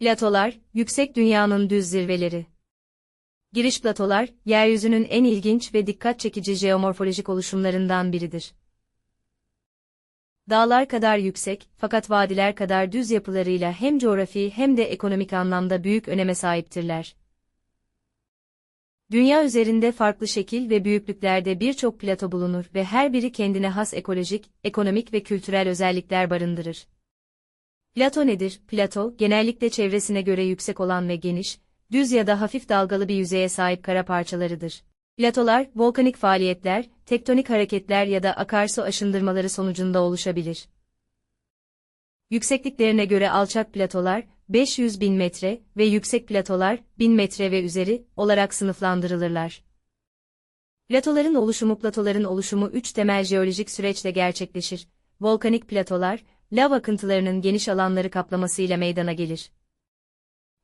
Platolar, yüksek dünyanın düz zirveleri. Giriş platolar, yeryüzünün en ilginç ve dikkat çekici jeomorfolojik oluşumlarından biridir. Dağlar kadar yüksek, fakat vadiler kadar düz yapılarıyla hem coğrafi hem de ekonomik anlamda büyük öneme sahiptirler. Dünya üzerinde farklı şekil ve büyüklüklerde birçok plato bulunur ve her biri kendine has ekolojik, ekonomik ve kültürel özellikler barındırır. Plato nedir? Plato, genellikle çevresine göre yüksek olan ve geniş, düz ya da hafif dalgalı bir yüzeye sahip kara parçalarıdır. Platolar, volkanik faaliyetler, tektonik hareketler ya da akarsu aşındırmaları sonucunda oluşabilir. Yüksekliklerine göre alçak platolar, 500 bin metre ve yüksek platolar, 1000 metre ve üzeri olarak sınıflandırılırlar. Platoların oluşumu Platoların oluşumu üç temel jeolojik süreçle gerçekleşir. Volkanik platolar, lav akıntılarının geniş alanları kaplamasıyla meydana gelir.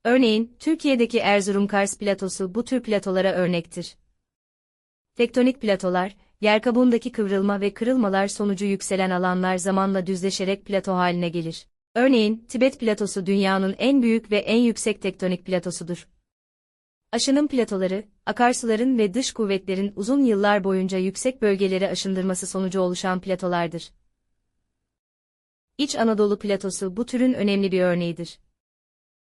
Örneğin, Türkiye'deki Erzurum Kars platosu bu tür platolara örnektir. Tektonik platolar, yer kabuğundaki kıvrılma ve kırılmalar sonucu yükselen alanlar zamanla düzleşerek plato haline gelir. Örneğin, Tibet platosu dünyanın en büyük ve en yüksek tektonik platosudur. Aşınım platoları, akarsuların ve dış kuvvetlerin uzun yıllar boyunca yüksek bölgeleri aşındırması sonucu oluşan platolardır. İç Anadolu platosu bu türün önemli bir örneğidir.